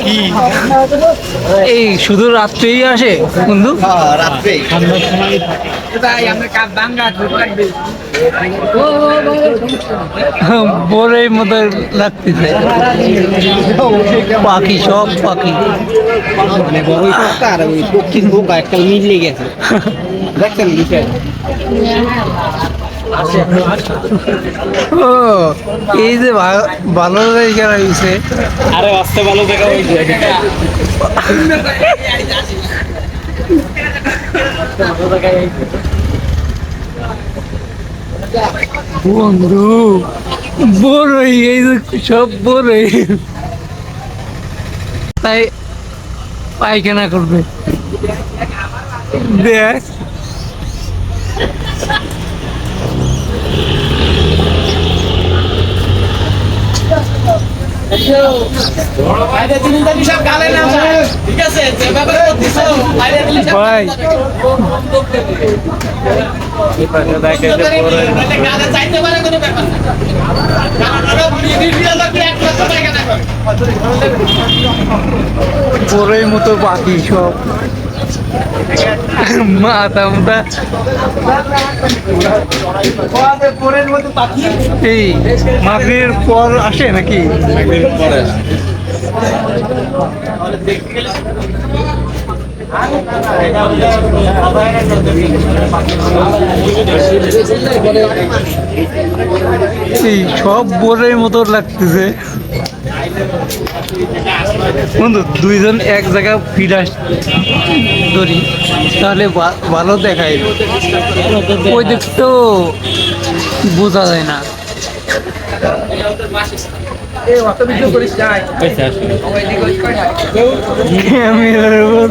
কি? এই, শুধু রাত্রেই আসে, বন্ধু? হ্যাঁ রাত্রে মতো লাগতেছে। পাখি, সব পাখি। মানে আর ওই একটা মিলে গেছে। দেখছেন ও এই যে ভালো জায়গা রয়েছে। আরে আসতে ভালো হয়েছে বন্ধু বড়ই এই যে সব বড়ই তাই পায়খানা করবে। দেখ। ভাই। বড়ই মতো বাকি সব। মাথা মাথা এই মাগরির পর আসে নাকি এই সব বোরের মতো লাগতেছে। বন্ধু দুইজন এক জায়গায় ফিরাস ধরি তাহলে ভালো দেখায়। ওই দিক তো বোঝা যায় না। ক্যামেরার উপর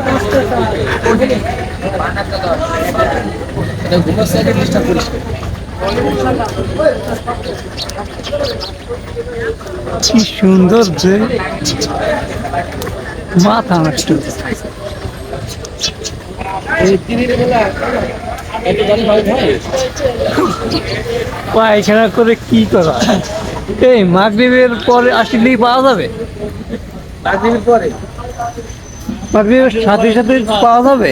কি সুন্দর যে মাথা নষ্ট। পায়খানা করে কি করা? এই মাগরীবের পরে আসলেই পাওয়া যাবে? মাগরীবের পরে? মাগরীবের সাথে সাথে পাওয়া যাবে?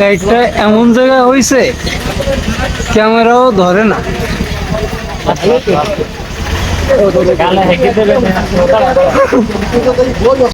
লাইটটা এমন জায়গা হয়েছে ক্যামেরাও ধরে না।